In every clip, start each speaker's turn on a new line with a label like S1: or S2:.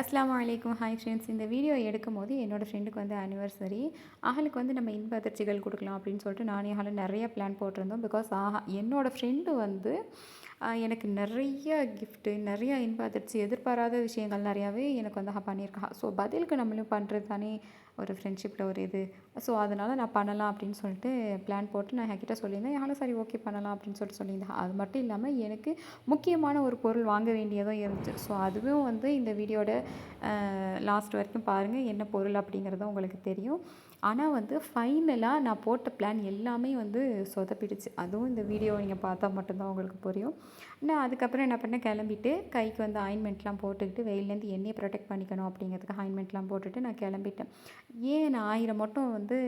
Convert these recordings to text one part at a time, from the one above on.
S1: அஸ்லாம் அலைக்கும். Hi friends இந்த வீடியோ எடுக்கும் போது என்னோடய ஃப்ரெண்டுக்கு வந்து ஆனிவர்சரி அவளுக்கு வந்து நம்ம இன்ப அதிர்ச்சிகள் கொடுக்கலாம் அப்படின்னு சொல்லிட்டு நானே அவளை நிறைய பிளான் போட்டிருந்தோம். பிகாஸ் ஆஹா என்னோடய ஃப்ரெண்டு வந்து எனக்கு நிறைய கிஃப்ட்டு நிறைய இன்ப அதிர்ச்சி எதிர்பாராத விஷயங்கள் நிறையாவே எனக்கு வந்து அவள் பண்ணியிருக்கா. ஸோ பதிலுக்கு நம்மளும் பண்ணுறது தானே ஒரு ஃப்ரெண்ட்ஷிப்பில் ஒரு இது. ஸோ அதனால் நான் பண்ணலாம் அப்படின்னு சொல்லிட்டு பிளான் போட்டு நான் என்கிட்ட சொல்லியிருந்தேன். யாரும் சரி ஓகே பண்ணலாம் அப்படின்னு சொல்லிட்டு சொல்லியிருந்தேன். அது மட்டும் இல்லாமல் எனக்கு முக்கியமான ஒரு பொருள் வாங்க வேண்டியதும் இருந்துச்சு. ஸோ அதுவும் வந்து இந்த வீடியோட லாஸ்ட் வரைக்கும் பாருங்கள் என்ன பொருள் அப்படிங்கிறதும் உங்களுக்கு தெரியும். ஆனால் வந்து ஃபைனலாக நான் போட்ட பிளான் எல்லாமே வந்து சொதப்பிடுச்சு. அதுவும் இந்த வீடியோ நீங்கள் பார்த்தா மட்டும்தான் உங்களுக்கு புரியும். நான் அதுக்கப்புறம் என்ன பண்ணேன்? கிளம்பிட்டு கைக்கு வந்து ஆயின்மெண்ட்லாம் போட்டுக்கிட்டு வெயிலேருந்து என்னையை ப்ரொடெக்ட் பண்ணிக்கணும் அப்படிங்கிறதுக்கு ஆயின்மெண்ட்லாம் போட்டுட்டு நான் கிளம்பிட்டேன். ஏன் நான் ஆயிரம் மட்டும் வந்து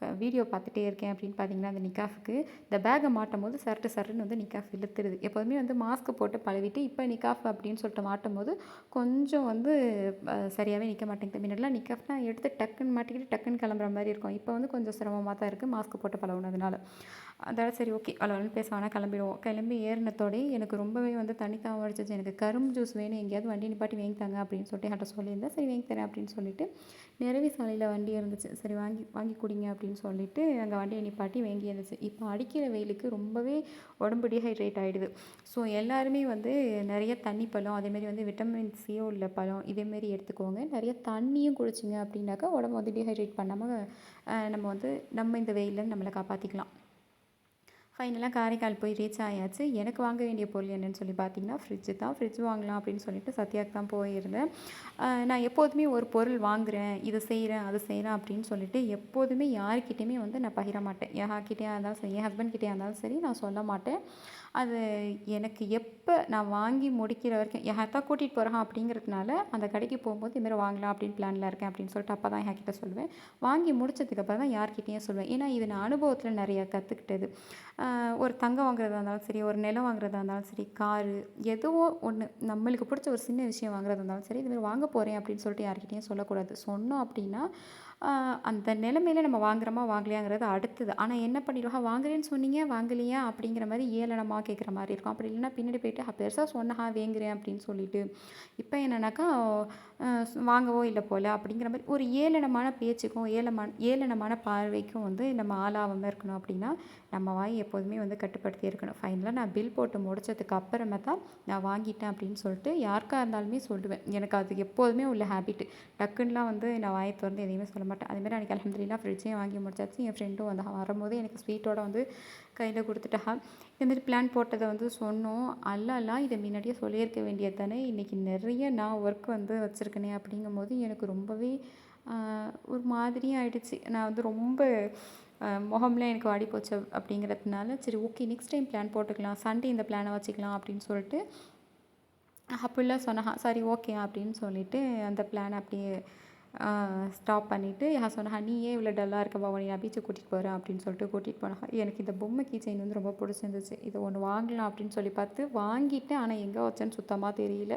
S1: க வீடியோ பார்த்துட்டே இருக்கேன் அப்படின்னு பார்த்தீங்கன்னா அந்த நிக்காஃபுக்கு இந்த பேக்கை மாட்டும் போது சரட்டு சரட்டுன்னு வந்து நிக்காஃப் இழுத்துருது. எப்போதுமே வந்து மாஸ்க் போட்டு பழவிட்டு இப்போ நிக்காஃப் அப்படின்னு சொல்லிட்டு மாட்டும் போது கொஞ்சம் வந்து சரியாகவே நிற்க மாட்டேங்குது. முன்னாடிலாம் நிக்காஃப்னா எடுத்து டக்குன்னு மாட்டிக்கிட்டு டக்குன்னு கிளம்புற மாதிரி இருக்கும். இப்போ வந்து கொஞ்சம் சிரமமாக தான் இருக்குது மாஸ்க் போட்டு பழகுனதுனால. அதனால் சரி ஓகே. அளவுன்னு பேச வேணால் கிளம்பிடுவோம். கிளம்பி ஏறினத்தோடே எனக்கு ரொம்பவே வந்து தனித்தாக தாவம் எனக்கு கரும்பு ஜூஸ் வேணும் எங்கேயாவது வண்டி நிப்பாட்டி வாங்கி தாங்க அப்படின்னு சொல்லிட்டு என்கிட்ட சொல்லியிருந்தேன் சரி வாங்கி தரேன் அப்படின்னு சொல்லிட்டு நிறவி சாலையில் வண்டி இருந்துச்சு. சரி வாங்கி வாங்கி குடிங்க அப்படின்னு அப்படின்னு சொல்லிட்டு அங்கே வண்டியை நிப்பாட்டி வேங்கி இருந்துச்சு. இப்போ அடிக்கிற வெயிலுக்கு ரொம்பவே உடம்பு டீஹைட்ரேட் ஆகிடுது ஸோ எல்லாருமே வந்து நிறைய தண்ணி பழம் அதேமாரி வந்து விட்டமின் சியோ உள்ள பழம் இதேமாரி எடுத்துக்கோங்க. நிறைய தண்ணியும் குடிச்சிங்க அப்படின்னாக்கா உடம்பு வந்து டீஹைட்ரேட் பண்ணாமல் நம்ம வந்து நம்ம இந்த வெயிலில் நம்மளை காப்பாற்றிக்கலாம் ஃபைனலாக காரைக்கால் போய் ரீச் ஆயாச்சு. எனக்கு வாங்க வேண்டிய பொருள் என்னென்னு சொல்லி பார்த்தீங்கன்னா ஃப்ரிட்ஜு தான். ஃப்ரிட்ஜ் வாங்கலாம் அப்படின்னு சொல்லிட்டு சத்யாக்கு தான் போயிருந்தேன். நான் எப்போதுமே ஒரு பொருள் வாங்குகிறேன் இதை செய்கிறேன் அதை செய்கிறேன் அப்படின்னு சொல்லிட்டு எப்போதுமே யாருக்கிட்டேயுமே வந்து நான் பகிர மாட்டேன். யார்கிட்டேயா இருந்தாலும் சரி என் ஹஸ்பண்ட் கிட்டேயா இருந்தாலும் சரி நான் சொல்ல மாட்டேன். அது எனக்கு எப்போ நான் வாங்கி முடிக்கிற வரைக்கும் என் கூட்டிகிட்டு போகிறான் அப்படிங்கிறதுனால அந்த கடைக்கு போகும்போது இதுமாரி வாங்கலாம் அப்படின்னு பிளானில் இருக்கேன் அப்படின்னு சொல்லிட்டு அப்போ தான் என்கிட்ட சொல்லுவேன். வாங்கி முடிச்சதுக்கப்புறம் தான் யார்கிட்டயும் சொல்லுவேன். ஏன்னா இது நான் அனுபவத்தில் நிறையா கற்றுக்கிட்டது ஒரு தங்கம் வாங்குறதா இருந்தாலும் சரி ஒரு நிலம் வாங்குறதா இருந்தாலும் சரி காரு எதுவோ ஒன்று நம்மளுக்கு பிடிச்ச ஒரு சின்ன விஷயம் வாங்குறதா இருந்தாலும் சரி இதுமாதிரி வாங்க போகிறேன் அப்படின்னு சொல்லிட்டு யார்கிட்டையும் சொல்லக்கூடாது. சொன்னோம் அப்படின்னா அந்த நிலமையில நம்ம வாங்குறோமா வாங்கலையாங்கிறது அடுத்தது. ஆனால் என்ன பண்ணிடுவா வாங்குறேன்னு சொன்னீங்க வாங்கலையா? அப்படிங்கிற மாதிரி ஏளனமாக கேட்குற மாதிரி இருக்கும். அப்படி இல்லைன்னா பின்னாடி போயிட்டு பெருசாக சொன்னஹா வேங்குறேன் அப்படின்னு சொல்லிட்டு இப்போ என்னன்னாக்கா வாங்கவோ இல்லை போல் அப்படிங்கிற மாதிரி ஒரு ஏளனமான பேச்சுக்கும் ஏளமான ஏளனமான பார்வைக்கும் வந்து நம்ம ஆளாகாமல் இருக்கணும் அப்படின்னா நம்ம வாய் எப்போதுமே வந்து கட்டுப்படுத்தி இருக்கணும். ஃபைனலாக நான் பில் போட்டு முடிச்சதுக்கு அப்புறமே தான் நான் வாங்கிட்டேன் அப்படின்னு சொல்லிட்டு யாருக்காக இருந்தாலுமே சொல்லுவேன். எனக்கு அது எப்போதுமே உள்ள ஹேபிட் டக்குன்னுலாம் வந்து நான் வாயை திறந்து எதையுமே சொல்ல மாட்டேன். அதுமாரி அன்றைக்கி அலமதுல்லா ஃப்ரிட்ஜையும் வாங்கி முடிச்சாச்சு. என் ஃப்ரெண்டும் வந்து வரும்போது எனக்கு ஸ்வீட்டோட வந்து கையில் கொடுத்துட்டா இதுமாரி பிளான் போட்டதை வந்து சொன்னோம். அல்லலாம் இதை முன்னாடியே சொல்லியிருக்க வேண்டியது தானே. இன்றைக்கி நிறைய நான் ஒர்க் வந்து வச்சுருக்கேனே அப்படிங்கும்போது எனக்கு ரொம்பவே ஒரு மாதிரியும் ஆகிடுச்சு நான் வந்து ரொம்ப முகம்லாம் எனக்கு வாடி போச்சு அப்படிங்கிறதுனால சரி ஓகே நெக்ஸ்ட் டைம் பிளான் போட்டுக்கலாம். சண்டே இந்த பிளானை வச்சுக்கலாம் அப்படின்னு சொல்லிட்டு அப்படிலாம் சொன்னா சரி ஓகே அப்படின்னு சொல்லிவிட்டு அந்த பிளான் அப்படியே ஸ்டாப் பண்ணிவிட்டு நான் சொன்னேன் நீ ஏன் இவ்வளோ டல்லாக இருக்க? பாவா நான் பீச்சை கூட்டிகிட்டு போகிறேன் அப்படின்னு சொல்லிட்டு கூட்டிகிட்டு போனேன் எனக்கு இந்த பொம்மை கீ செயின் வந்து ரொம்ப பிடிச்சிருந்துச்சு. இதை ஒன்று வாங்கலாம் அப்படின்னு சொல்லி பார்த்து வாங்கிட்டேன். ஆனால் எங்கே வச்சேன்னு சுத்தமாக தெரியல.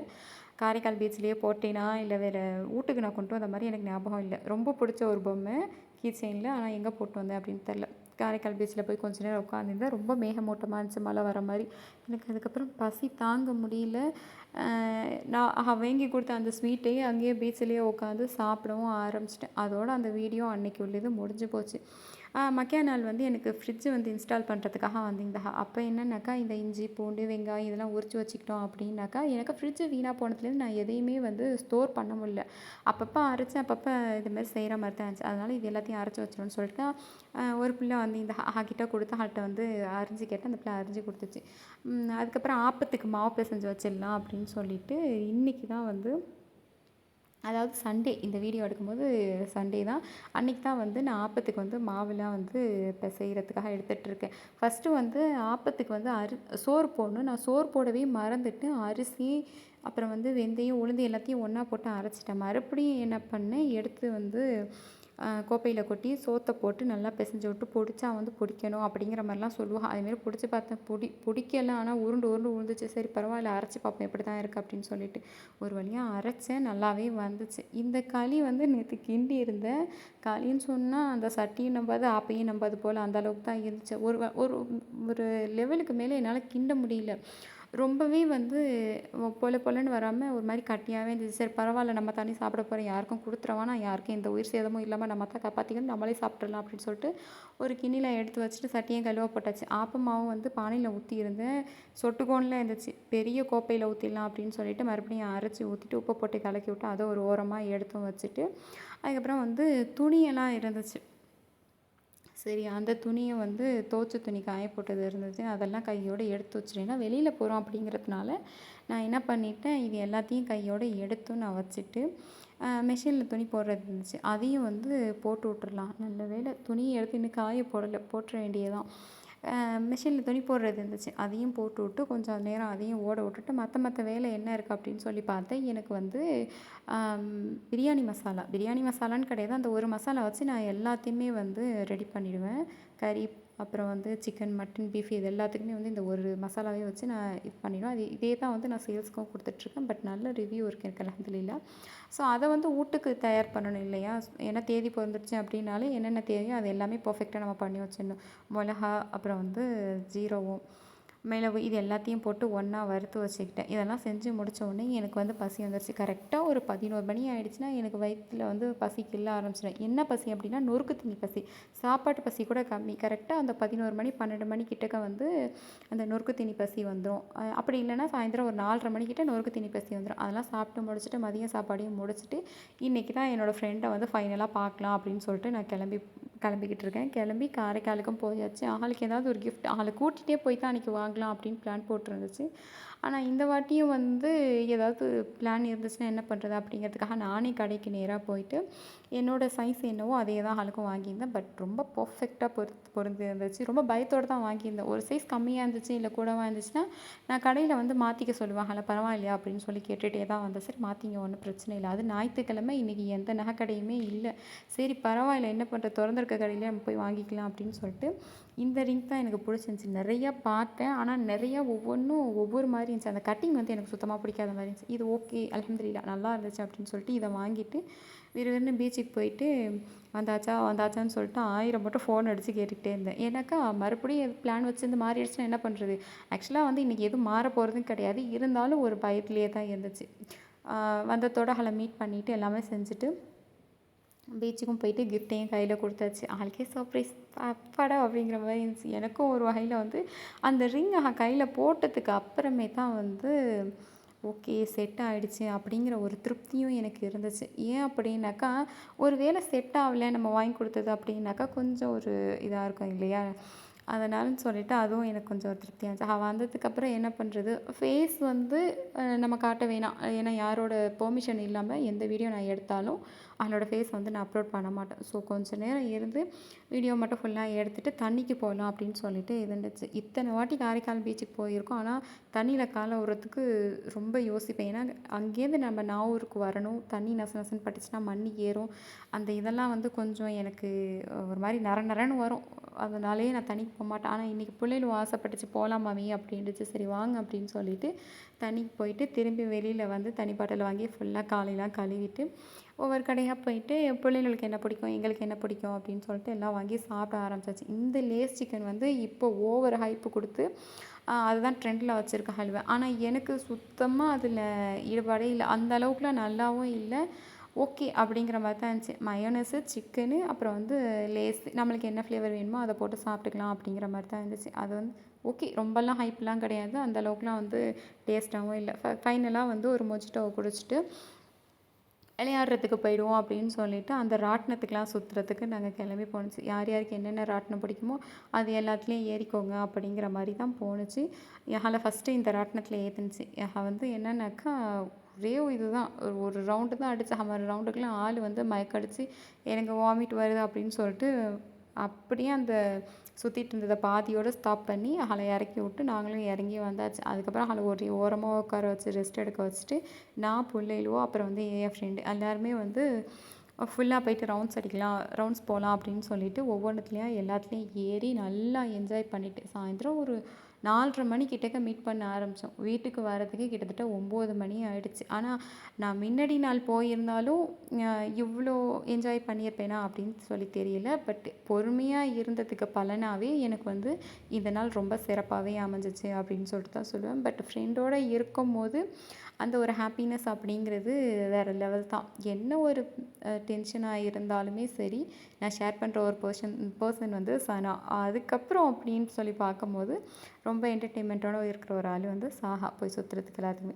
S1: காரைக்கால் பீச்லேயே போட்டேனா இல்லை வேறு வீட்டுக்கு நான் கொண்டு வந்த மாதிரி எனக்கு ஞாபகம் இல்லை. ரொம்ப பிடிச்ச ஒரு பொம்மை கீ செயினில் ஆனால் எங்கே போட்டு வந்தேன் அப்படின்னு தெரில காரைக்கால் பீச்சில் போய் கொஞ்ச நேரம் உட்காந்துருந்தேன் ரொம்ப மேகமூட்டமாக இருந்துச்சு மழை வர மாதிரி. எனக்கு அதுக்கப்புறம் பசி தாங்க முடியல. நான் வாங்கி கொடுத்த அந்த ஸ்வீட்டையே அங்கேயே பீச்சிலேயே உட்காந்து சாப்பிடவும் ஆரம்பிச்சிட்டேன். அதோட அந்த வீடியோ அன்னைக்கு உள்ளது முடிஞ்சு போச்சு. மக்கையா நாள் வந்து எனக்கு ஃப்ரிட்ஜு வந்து இன்ஸ்டால் பண்ணுறதுக்காக வந்திருந்தா அப்போ என்னன்னாக்கா இந்த இஞ்சி பூண்டு வெங்காயம் இதெல்லாம் உரிச்சு வச்சுக்கிட்டோம் அப்படின்னாக்கா எனக்கு ஃப்ரிட்ஜு வீணாக போனதுலேருந்து நான் எதையுமே வந்து ஸ்டோர் பண்ண முடியல. அப்பப்போ அரைச்சேன் அப்பப்போ இது மாதிரி செய்கிற மாதிரி தான் இருந்துச்சு. அதனால் இது எல்லாத்தையும் அரைச்சி வச்சிடணும்னு சொல்லிட்டு ஒரு பிள்ளை வந்து இந்த ஹாக்கிட்ட கொடுத்து ஹால்கிட்ட வந்து அரிஞ்சு கேட்டேன் அந்த பிள்ளை அரிஞ்சு கொடுத்துச்சு. அதுக்கப்புறம் ஆப்பத்துக்கு மாவு பிசைஞ்சு வச்சிடலாம் அப்படின்னு சொல்லிட்டு இன்றைக்கி தான் வந்து அதாவது சண்டே இந்த வீடியோ எடுக்கும்போது சண்டே தான். அன்றைக்கி தான் வந்து நான் ஆப்பத்துக்கு வந்து மாவுலாம் வந்து இப்போ செய்கிறதுக்காக எடுத்துகிட்ருக்கேன் ஃபஸ்ட்டு வந்து ஆப்பத்துக்கு வந்து அரி சோறு போடணும். நான் சோறு போடவே மறந்துட்டு அரிசி அப்புறம் வந்து வெந்தயம் உளுந்து எல்லாத்தையும் ஒன்றா போட்டு அரைச்சிட்டேன். மறுபடியும் என்ன பண்ணேன் எடுத்து வந்து கோப்பையில் கொட்டி சோத்தை போட்டு நல்லா பிசைஞ்சு விட்டு பிடிச்சா வந்து பிடிக்கணும் அப்படிங்கிற மாதிரிலாம் சொல்லுவாள் அதுமாரி பிடிச்சி பார்த்தேன் பிடி பிடிக்கல ஆனால் உருண்டு உருண்டு உழுந்துச்சு. சரி பரவாயில்ல அரைச்சி பார்ப்போம் எப்படி தான் இருக்குது அப்படின்னு சொல்லிட்டு. ஒரு வழியாக அரைச்சேன் நல்லாவே வந்துச்சு. இந்த களி வந்து நேற்று கிண்டி இருந்தேன் களின்னு சொன்னால் அந்த சட்டியும் நம்பாது ஆப்பையும் நம்பாது போல் அந்த அளவுக்கு தான் இருந்துச்சு. ஒரு ஒரு ஒரு லெவலுக்கு மேலே என்னால் கிண்ட முடியல. ரொம்பவே வந்து பொல பொலன்னு வராமல் ஒரு மாதிரி கட்டியாகவே இருந்துச்சு சரி பரவாயில்ல நம்ம தண்ணி சாப்பிட போகிறோம் யாருக்கும் கொடுத்துறவா நான் யாருக்கும் எந்த உயிர் சேதமும் இல்லாமல் நம்ம தான் காப்பாற்றிக்கணும் நம்மளே சாப்பிட்றலாம் அப்படின்னு சொல்லிட்டு ஒரு கிண்ணியில் எடுத்து வச்சுட்டு சட்டியும் கழுவ போட்டாச்சு. ஆப்பமாவும் வந்து பானையில் ஊற்றி இருந்தேன். சொட்டுக்கோனில் இருந்துச்சு. பெரிய கோப்பையில் ஊற்றிடலாம் அப்படின்னு சொல்லிட்டு மறுபடியும் அரைச்சி ஊற்றிட்டு உப்பு போட்டு கலக்கி விட்டு அதை ஒரு ஓரமாக எடுத்தும் வச்சுட்டு அதுக்கப்புறம் வந்து துணியெல்லாம் இருந்துச்சு. சரி அந்த துணியை வந்து தோச்ச துணி காய போட்டது இருந்துச்சு அதெல்லாம் கையோடு எடுத்து வச்சுட்டேன்னா வெளியில் போகிறோம் அப்படிங்கிறதுனால நான் என்ன பண்ணிட்டேன் இது எல்லாத்தையும் கையோடு எடுத்து நான் வச்சுட்டு மிஷினில் துணி போடுறது இருந்துச்சு. அதையும் வந்து போட்டு விட்டுறலாம். நல்ல வேலை துணியை எடுத்து இன்னும் காய போடலை போட்டுற வேண்டியதான் மிஷினில் துணி போடுறது இருந்துச்சு. அதையும் போட்டு விட்டு கொஞ்சம் நேரம் அதையும் ஓட விட்டுட்டு மற்ற மற்ற வேலை என்ன இருக்குது அப்படின்னு சொல்லி பார்த்தேன். எனக்கு வந்து பிரியாணி மசாலா. பிரியாணி மசாலான்னு கிடையாது. அந்த ஒரு மசாலா வச்சு நான் எல்லாத்தையுமே வந்து ரெடி பண்ணிவிடுவேன் கறி அப்புறம் வந்து சிக்கன் மட்டன் பீஃப் இது எல்லாத்துக்குமே வந்து இந்த ஒரு மசாலாவே வச்சு நான் இது பண்ணிடுவேன். அது இதே தான் வந்து நான் சேல்ஸ்க்கும் கொடுத்துட்ருக்கேன். பட் நல்ல ரிவ்யூ இருக்குது எனக்கு அலமதுல்லா ஸோ அதை வந்து வீட்டுக்கு தயார் பண்ணணும் இல்லையா? ஏன்னா தேதி பிறந்துருச்சு அப்படின்னாலே என்னென்ன தேவையோ அது எல்லாமே பர்ஃபெக்டாக நம்ம பண்ணி வச்சிடணும். மிளகா அப்புறம் வந்து ஜீரகம் மிளகு இது எல்லாத்தையும் போட்டு ஒன்றா வறுத்து வச்சுக்கிட்டேன். இதெல்லாம் செஞ்சு முடித்த உடனே எனக்கு வந்து பசி வந்துருச்சு. கரெக்டாக ஒரு பதினோரு மணி ஆகிடுச்சின்னா எனக்கு வயிற்றில் வந்து பசி கிள்ள ஆரம்பிச்சிடும். என்ன பசி அப்படின்னா நொறுக்கு தண்ணி பசி. சாப்பாட்டு பசி கூட கம்மி. கரெக்டாக அந்த பதினோரு மணி பன்னெண்டு மணி கிட்டக்க வந்து அந்த நொறுக்கு தண்ணி பசி வந்துடும் அப்படி இல்லைன்னா சாயந்தரம் ஒரு நாலரை மணிக்கிட்ட நொறுக்கு தண்ணி பசி வந்துடும் அதெல்லாம் சாப்பிட்டு முடிச்சுட்டு மதியம் சாப்பாடையும் முடிச்சுட்டு இன்றைக்கி தான் என்னோடய ஃப்ரெண்டை வந்து ஃபைனலாக பார்க்கலாம் அப்படின்னு சொல்லிட்டு நான் கிளம்பி கிளம்பிக்கிட்டு இருக்கேன். கிளம்பி காரைக்காலுக்கும் போயாச்சு. ஆளுக்கு ஏதாவது ஒரு கிஃப்ட் ஆளை கூட்டிகிட்டே போய் தான் அன்றைக்கி வாங்கலாம் அப்படின்னு பிளான் போட்டிருந்துச்சு. ஆனால் இந்த வாட்டியும் வந்து ஏதாவது பிளான் இருந்துச்சுன்னா என்ன பண்ணுறது அப்படிங்கிறதுக்காக நானே கடைக்கு நேராக போயிட்டு என்னோடய சைஸ் என்னவோ அதே தான் ஆளுக்கும் வாங்கியிருந்தேன். பட் ரொம்ப பர்ஃபெக்டாக பொரு பொருந்து இருந்துச்சு ரொம்ப பயத்தோடு தான் வாங்கியிருந்தேன். ஒரு சைஸ் கம்மியாக இருந்துச்சு இல்லை கூடவாக இருந்துச்சுன்னா நான் கடையில் வந்து மாற்றிக்க சொல்லுவாங்கல்ல பரவாயில்லையா? அப்படின்னு சொல்லி கேட்டுகிட்டே தான் வந்தேன். சரி மாற்றிங்க ஒன்றும் பிரச்சனை இல்லை. அது ஞாயிற்றுக்கிழமை இன்றைக்கி எந்த நகை கடையுமே இல்லை. சரி பரவாயில்ல என்ன பண்ணுற திறந்துருக்க கடையிலே நம்ம போய் வாங்கிக்கலாம் அப்படின்னு சொல்லிட்டு இந்த ரிங் தான் எனக்கு பிடிச்சிருந்துச்சி. நிறையா பார்த்தேன். ஆனால் நிறையா ஒவ்வொன்றும் ஒவ்வொரு மாதிரி இருந்துச்சு. அந்த கட்டிங் வந்து எனக்கு சுத்தமாக பிடிக்காத மாதிரி இருந்துச்சு. இது ஓகே அலமதுல்லா நல்லா இருந்துச்சு அப்படின்னு சொல்லிட்டு இதை வாங்கிட்டு விறுவிறுன்னு பீச்சுக்கு போயிட்டு வந்தாச்சா வந்தாச்சான்னு சொல்லிட்டு ஆயிரம் மட்டும் ஃபோன் அடித்து கேட்டுக்கிட்டே இருந்தேன். ஏன்னாக்கா மறுபடியும் பிளான் வச்சிருந்து மாறிடுச்சுன்னா என்ன பண்ணுறது ஆக்சுவலாக வந்து இன்றைக்கி எதுவும் மாற போகிறதும் கிடையாது. இருந்தாலும் ஒரு பயத்துலேயே தான் இருந்துச்சு. வந்ததோட ஹலை மீட் பண்ணிவிட்டு எல்லாமே செஞ்சுட்டு பீச்சுக்கும் போயிட்டு கிஃப்ட்டையும் கையில் கொடுத்தாச்சு. ஆளுக்கே சர்ப்ரைஸ் அப்பாடா அப்படிங்கிற மாதிரி இருந்துச்சு. எனக்கும் ஒரு வகையில் வந்து அந்த ரிங் கையில் போட்டதுக்கு அப்புறமே தான் வந்து ஓகே செட் ஆகிடுச்சு அப்படிங்கிற ஒரு திருப்தியும் எனக்கு இருந்துச்சு. ஏன் அப்படின்னாக்கா ஒரு வேளை செட் ஆகலை நம்ம வாங்கி கொடுத்தது அப்படின்னாக்கா கொஞ்சம் ஒரு இதாக இருக்கும் இல்லையா? அதனாலன்னு சொல்லிவிட்டு அதுவும் எனக்கு கொஞ்சம் திருப்தியாக இருந்துச்சு அவள் வந்ததுக்கப்புறம் என்ன பண்ணுறது ஃபேஸ் வந்து நம்ம காட்ட வேணாம். ஏன்னா யாரோட பெர்மிஷன் இல்லாமல் எந்த வீடியோ நான் எடுத்தாலும் அவளோட ஃபேஸ் வந்து நான் அப்லோட் பண்ண மாட்டேன். ஸோ கொஞ்சம் நேரம் இருந்து வீடியோ மட்டும் ஃபுல்லாக எடுத்துகிட்டு தண்ணிக்கு போகலாம் அப்படின்னு சொல்லிட்டு இருந்துச்சு. இத்தனை வாட்டி காரைக்கால் பீச்சுக்கு போயிருக்கோம். ஆனால் தண்ணியில் காலை விடுறதுக்கு ரொம்ப யோசிப்பேன். ஏன்னா அங்கேருந்து நம்ம நாவூருக்கு வரணும். தண்ணி நச நசன்னு பட்டுச்சுன்னா மண்ணி ஏறும். அந்த இதெல்லாம் வந்து கொஞ்சம் எனக்கு ஒரு மாதிரி நர நரன்னு வரும். அதனாலேயே நான் தண்ணி போக மாட்டேன் ஆனால் இன்றைக்கி பிள்ளைகளும் ஆசைப்பட்டுச்சு போகலாம் மாமி அப்படின்ட்டுச்சு சரி வாங்க அப்படின்னு சொல்லிட்டு தண்ணிக்கு போயிட்டு திரும்பி வெளியில் வந்து தண்ணி பாட்டில் வாங்கி ஃபுல்லாக காலையெல்லாம் கழுவிட்டு ஒவ்வொரு கடையாக போயிட்டு பிள்ளைங்களுக்கு என்ன பிடிக்கும்? எங்களுக்கு என்ன பிடிக்கும்? அப்படின்னு சொல்லிட்டு எல்லாம் வாங்கி சாப்பிட ஆரம்பிச்சாச்சு. இந்த லேஸ் சிக்கன் வந்து இப்போ ஓவர் ஹைப்பு கொடுத்து அதுதான் ட்ரெண்டில் வச்சுருக்க ஹல்வா. ஆனால் எனக்கு சுத்தமாக அதில் ஈடுபாடே இல்லை. அந்த அளவுக்குலாம் நல்லாவும் இல்லை. ஓகே அப்படிங்கிற மாதிரி தான் இருந்துச்சு. மயோனஸு சிக்கனு அப்புறம் வந்து லேஸ் நம்மளுக்கு என்ன ஃப்ளேவர் வேணுமோ அதை போட்டு சாப்பிட்டுக்கலாம் அப்படிங்கிற மாதிரி தான் இருந்துச்சு. அது வந்து ஓகே ரொம்பலாம் ஹைப்லாம் கிடையாது. அந்த அளவுக்குலாம் வந்து டேஸ்ட்டாகவும் இல்லை. ஃபைனலாக வந்து ஒரு மொஜிட்டோவை குடிச்சிட்டு விளையாடுறதுக்கு போயிடுவோம் அப்படின்னு சொல்லிட்டு அந்த ராட்டினத்துக்கெலாம் சுற்றுறதுக்கு நாங்கள் கிளம்பி போணுச்சு. யார் யாருக்கு என்னென்ன ராட்டினம் பிடிக்குமோ அது எல்லாத்துலேயும் ஏறிக்கோங்க அப்படிங்கிற மாதிரி தான் போணுச்சு. எஹால ஃபஸ்ட்டு இந்த ராட்டினத்தில் ஏற்றுனுச்சு யஹா வந்து என்னென்னாக்கா ஒரே இது தான் ஒரு ரவுண்டு தான் அடிச்சு மறு ரவுண்டுக்குலாம் ஆள் வந்து மயக்கடிச்சு எனக்கு வாமிட் வருது அப்படின்னு சொல்லிட்டு அப்படியே அந்த சுற்றிட்டு இருந்ததை பாதியோடு ஸ்டாப் பண்ணி அவளை இறக்கி விட்டு நாங்களும் இறங்கி வந்தாச்சு. அதுக்கப்புறம் அவளை ஒரு ஓரமாக உட்கார வச்சு ரெஸ்ட் எடுக்க வச்சுட்டு நான் பிள்ளையிலுவோ அப்புறம் வந்து என் ஃப்ரெண்டு எல்லாருமே வந்து ஃபுல்லாக போயிட்டு ரவுண்ட்ஸ் அடிக்கலாம் ரவுண்ட்ஸ் போகலாம் அப்படின்னு சொல்லிட்டு ஒவ்வொன்றுத்துலேயும் எல்லாத்துலேயும் ஏறி நல்லா என்ஜாய் பண்ணிவிட்டு சாயந்தரம் ஒரு நாலரை மணி கிட்டக்க மீட் பண்ண ஆரம்பித்தோம் வீட்டுக்கு வரதுக்கு கிட்டத்தட்ட ஒம்பது மணி ஆயிடுச்சு. ஆனால் நான் முன்னாடி நாள் போயிருந்தாலும் இவ்வளோ என்ஜாய் பண்ணியிருப்பேனா அப்படின்னு சொல்லி தெரியல. பட் பொறுமையாக இருந்ததுக்கு பலனாகவே எனக்கு வந்து இந்த நாள் ரொம்ப சிறப்பாகவே அமைஞ்சிச்சு அப்படின்னு சொல்லிட்டு தான் சொல்லுவேன். பட் ஃப்ரெண்டோடு இருக்கும்போது அந்த ஒரு ஹாப்பினஸ் அப்படிங்கிறது வேறு லெவல் தான். என்ன ஒரு டென்ஷனாக இருந்தாலுமே சரி நான் ஷேர் பண்ணுற ஒரு பர்சன் பர்சன் வந்து சனா. அதுக்கப்புறம் அப்படின்னு சொல்லி பார்க்கும்போது ரொம்ப என்டர்டெயின்மெண்ட்டோடு இருக்கிற ஒரு ஆள் வந்து சாஹா போய் சுற்றுறதுக்கு எல்லாத்துக்குமே